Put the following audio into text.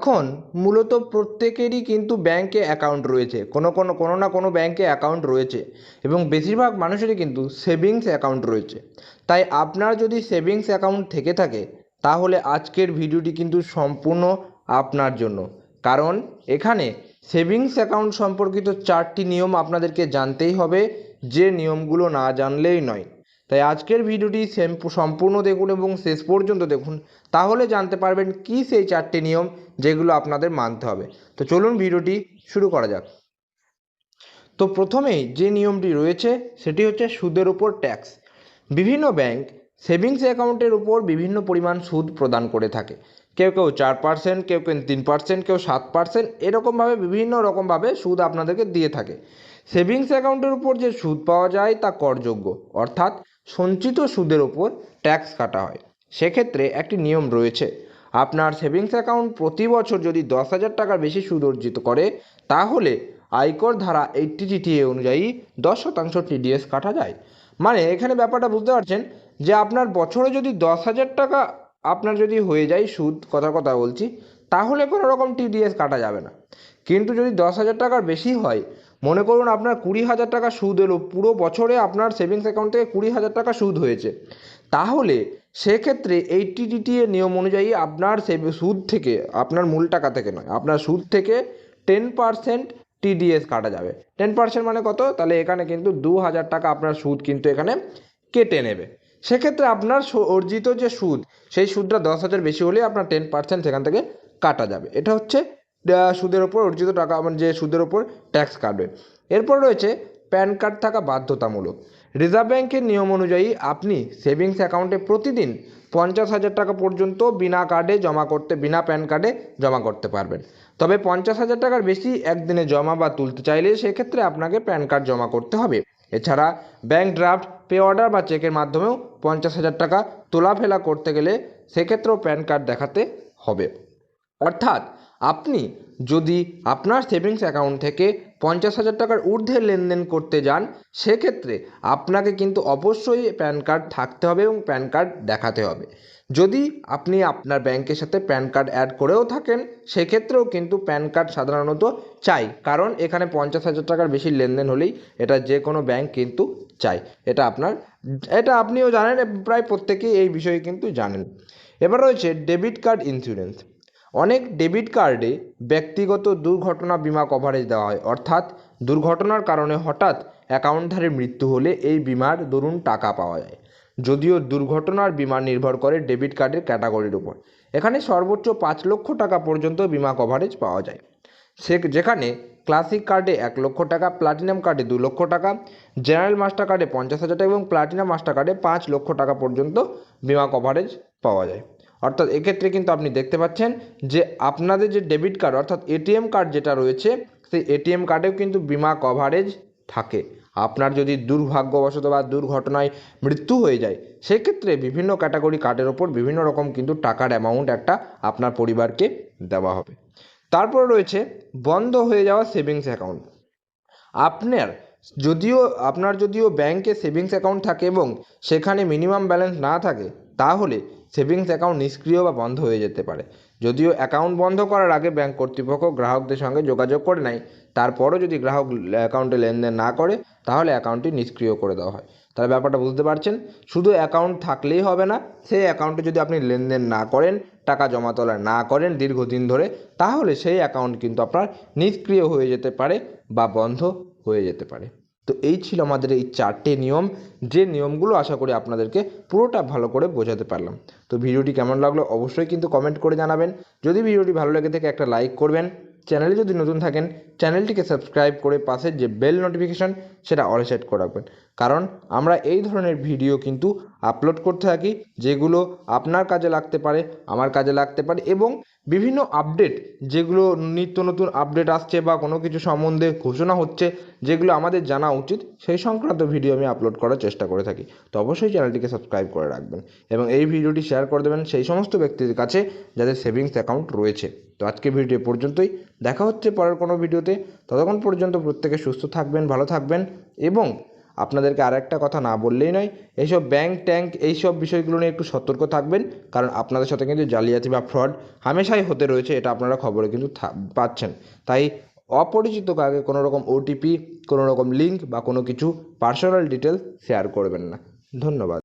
এখন মূলত প্রত্যেকেরই কিন্তু ব্যাংকে অ্যাকাউন্ট রয়েছে। কোনো কোনো কোনো না কোনো ব্যাংকে অ্যাকাউন্ট রয়েছে এবং বেশিরভাগ মানুষেরই কিন্তু সেভিংস অ্যাকাউন্ট রয়েছে। তাই আপনার যদি সেভিংস অ্যাকাউন্ট থেকে থাকে, তাহলে আজকের ভিডিওটি কিন্তু সম্পূর্ণ আপনার জন্য। কারণ এখানে সেভিংস অ্যাকাউন্ট সম্পর্কিত চারটি নিয়ম আপনাদেরকে জানতেই হবে, যে নিয়মগুলো না জানলেই নয়। তাই আজকের ভিডিওটি সেম- সম্পূর্ণ দেখুন এবং শেষ পর্যন্ত দেখুন। তাহলে জানতে পারবেন কি সেই চারটি নিয়ম যেগুলো আপনাদের মানতে হবে। তো চলুন ভিডিওটি শুরু করা যাক। তো প্রথমেই যে নিয়মটি রয়েছে, সেটি হচ্ছে সুদের উপর ট্যাক্স। বিভিন্ন ব্যাংক সেভিংস অ্যাকাউন্টের উপর বিভিন্ন পরিমাণ সুদ প্রদান করে থাকে। কেউ কেউ চার পার্সেন্ট, কেউ কেউ তিন পার্সেন্ট, কেউ সাত পার্সেন্ট এরকমভাবে বিভিন্ন রকমভাবে সুদ আপনাদেরকে দিয়ে থাকে। সেভিংস অ্যাকাউন্টের উপর যে সুদ পাওয়া যায় তা করযোগ্য, অর্থাৎ সঞ্চিত সুদের উপর ট্যাক্স কাটা হয়। সেক্ষেত্রে একটি নিয়ম রয়েছে। আপনার সেভিংস অ্যাকাউন্ট প্রতি বছর যদি দশ হাজার টাকার বেশি সুদ অর্জিত করে, তাহলে আয়কর ধারা এইটটি জিটিএ অনুযায়ী দশ শতাংশ টিডিএস কাটা যায়। মানে এখানে ব্যাপারটা বুঝতে পারছেন যে আপনার বছরে যদি দশ হাজার টাকা আপনার যদি হয়ে যায় সুদ কথার কথা বলছি, তাহলে কোনো রকম টিডিএস কাটা যাবে না। কিন্তু যদি দশ হাজার টাকার বেশি হয় মনে করুন আপনার কুড়ি হাজার টাকা সুদ এলো, পুরো বছরে আপনার সেভিংস অ্যাকাউন্ট থেকে কুড়ি হাজার টাকা সুদ হয়েছে। তাহলে সেক্ষেত্রে এইটটি ডিটিএ নিয়ম অনুযায়ী আপনার সুদ থেকে, আপনার মূল টাকা থেকে নয়, আপনার সুদ থেকে টেন পার্সেন্ট টিডিএস কাটা যাবে। টেন পার্সেন্ট মানে কত? তাহলে এখানে কিন্তু দু হাজার টাকা আপনার সুদ কিন্তু এখানে কেটে নেবে। সেক্ষেত্রে আপনার অর্জিত যে সুদ, সেই সুদটা দশ হাজার বেশি হলে আপনার টেন পার্সেন্ট সেখান থেকে কাটা যাবে। এটা হচ্ছে সুদের ওপর অর্জিত টাকা মানে যে সুদের ওপর ট্যাক্স কাটবে। এরপর রয়েছে প্যান কার্ড থাকা বাধ্যতামূলক। রিজার্ভ ব্যাংকের নিয়ম অনুযায়ী আপনি সেভিংস অ্যাকাউন্টে প্রতিদিন পঞ্চাশ হাজার টাকা পর্যন্ত বিনা কার্ডে জমা করতে, বিনা প্যান কার্ডে জমা করতে পারবেন। তবে পঞ্চাশ হাজার টাকার বেশি একদিনে জমা বা তুলতে চাইলে সেক্ষেত্রে আপনাকে প্যান কার্ড জমা করতে হবে। এছাড়া ব্যাংক ড্রাফট পে অর্ডার বা চেকের মাধ্যমেও পঞ্চাশ হাজার টাকা তোলাফেলা করতে গেলে সেক্ষেত্রেও প্যান কার্ড দেখাতে হবে। অর্থাৎ আপনি যদি আপনার সেভিংস অ্যাকাউন্ট থেকে পঞ্চাশ হাজার টাকার ঊর্ধ্বে লেনদেন করতে যান, সেক্ষেত্রে আপনাকে কিন্তু অবশ্যই প্যান কার্ড থাকতে হবে এবং প্যান কার্ড দেখাতে হবে। যদি আপনি আপনার ব্যাংকের সাথে প্যান কার্ড অ্যাড করেও থাকেন, সেক্ষেত্রেও কিন্তু প্যান কার্ড সাধারণত চাই, কারণ এখানে পঞ্চাশ হাজার টাকার বেশি লেনদেন হলেই এটা যে কোনো ব্যাংক কিন্তু চাই। এটা আপনার, এটা আপনিও জানেন, প্রায় প্রত্যেকেই এই বিষয়ে কিন্তু জানেন। এবার রয়েছে ডেবিট কার্ড ইন্স্যুরেন্স। অনেক ডেবিট কার্ডে ব্যক্তিগত দুর্ঘটনা বিমা কভারেজ দেওয়া হয়। অর্থাৎ দুর্ঘটনার কারণে হঠাৎ অ্যাকাউন্টধারীর মৃত্যু হলে এই বিমার দরুন টাকা পাওয়া যায়। যদিও দুর্ঘটনার বিমা নির্ভর করে ডেবিট কার্ডের ক্যাটাগরির উপর। এখানে সর্বোচ্চ পাঁচ লক্ষ টাকা পর্যন্ত বিমা কভারেজ পাওয়া যায়। সে যেখানে ক্লাসিক কার্ডে এক লক্ষ টাকা প্লাটিনাম কার্ডে দু লক্ষ টাকা জেনারেল মাস্টার কার্ডে পঞ্চাশ হাজার টাকা এবং প্লাটিনাম মাস্টার কার্ডে পাঁচ লক্ষ টাকা পর্যন্ত বিমা কভারেজ পাওয়া যায়। অর্থাৎ এক্ষেত্রে কিন্তু আপনি দেখতে পাচ্ছেন যে আপনাদের যে ডেবিট কার্ড অর্থাৎ এটিএম কার্ড যেটা রয়েছে, সেই এটিএম কার্ডেও কিন্তু বিমা কভারেজ থাকে। আপনার যদি দুর্ভাগ্যবশত বা দুর্ঘটনায় মৃত্যু হয়ে যায়, সেক্ষেত্রে বিভিন্ন ক্যাটাগরি কার্ডের ওপর বিভিন্ন রকম কিন্তু টাকার অ্যামাউন্ট একটা আপনার পরিবারকে দেওয়া হবে। তারপর রয়েছে বন্ধ হয়ে যাওয়া সেভিংস অ্যাকাউন্ট আপনার যদিও আপনার যদিও ব্যাংকে সেভিংস অ্যাকাউন্ট থাকে এবং সেখানে মিনিমাম ব্যালেন্স না থাকে তাহলে সেভিংস অ্যাকাউন্ট নিষ্ক্রিয় বা বন্ধ হয়ে যেতে পারে। যদিও অ্যাকাউন্ট বন্ধ করার আগে ব্যাংক কর্তৃপক্ষ গ্রাহকদের সঙ্গে যোগাযোগ করে নেয়। তারপরও যদি গ্রাহক অ্যাকাউন্টে লেনদেন না করে, তাহলে অ্যাকাউন্টটি নিষ্ক্রিয় করে দেওয়া হয়। তাহলে ব্যাপারটা বুঝতে পারছেন? শুধু অ্যাকাউন্ট থাকলেই হবে না, সেই অ্যাকাউন্টে যদি আপনি লেনদেন না করেন, টাকা জমা তোলা না করেন দীর্ঘদিন ধরে, তাহলে সেই অ্যাকাউন্ট কিন্তু আপনার নিষ্ক্রিয় হয়ে যেতে পারে বা বন্ধ হয়ে যেতে পারে। তো এই ছিল আমাদের এই চারটে নিয়ম। যে নিয়মগুলো আশা করি আপনাদেরকে পুরোটা ভালো করে বোঝাতে পারলাম। তো ভিডিওটি কেমন লাগল অবশ্যই কিন্তু কমেন্ট করে জানাবেন। যদি ভিডিওটি ভালো লেগে থাকে একটা লাইক করবেন। চ্যানেলে যদি নতুন থাকেন, চ্যানেলটিকে সাবস্ক্রাইব করে পাশের যে বেল নোটিফিকেশন, সেটা অল সেট করে রাখবেন। কারণ আমরা এই ধরনের ভিডিও কিন্তু আপলোড করতে থাকি, যেগুলো আপনার কাজে লাগতে পারে, আমার কাজে লাগতে পারে এবং বিভিন্ন আপডেট যেগুলো নিত্য নতুন আপডেট আসছে বা কোনো কিছু সম্বন্ধে ঘোষণা হচ্ছে, যেগুলো আমাদের জানা উচিত, সেই সংক্রান্ত ভিডিও আমি আপলোড করার চেষ্টা করে থাকি। তো অবশ্যই চ্যানেলটিকে সাবস্ক্রাইব করে রাখবেন এবং এই ভিডিওটি শেয়ার করে দেবেন সেই সমস্ত ব্যক্তিদের কাছে যাদের সেভিংস অ্যাকাউন্ট রয়েছে। তো আজকে ভিডিও পর্যন্তই। দেখা হচ্ছে পরের কোনো ভিডিওতে ততক্ষণ পর্যন্ত প্রত্যেকে সুস্থ থাকবেন, ভালো থাকবেন এবং আপনাদেরকে আর একটা কথা না বললেই নয়, এইসব ব্যাঙ্ক ট্যাঙ্ক এইসব বিষয়গুলো নিয়ে একটু সতর্ক থাকবেন, কারণ আপনাদের সাথে কিন্তু জালিয়াতি বা ফ্রড হামেশাই হতে রয়েছে, এটা আপনারা খবরে কিন্তু পাচ্ছেন। তাই অপরিচিত কাকে কোনো রকম ওটিপি কোনো রকম লিঙ্ক বা কোনো কিছু পার্সোনাল ডিটেলস শেয়ার করবেন না। ধন্যবাদ।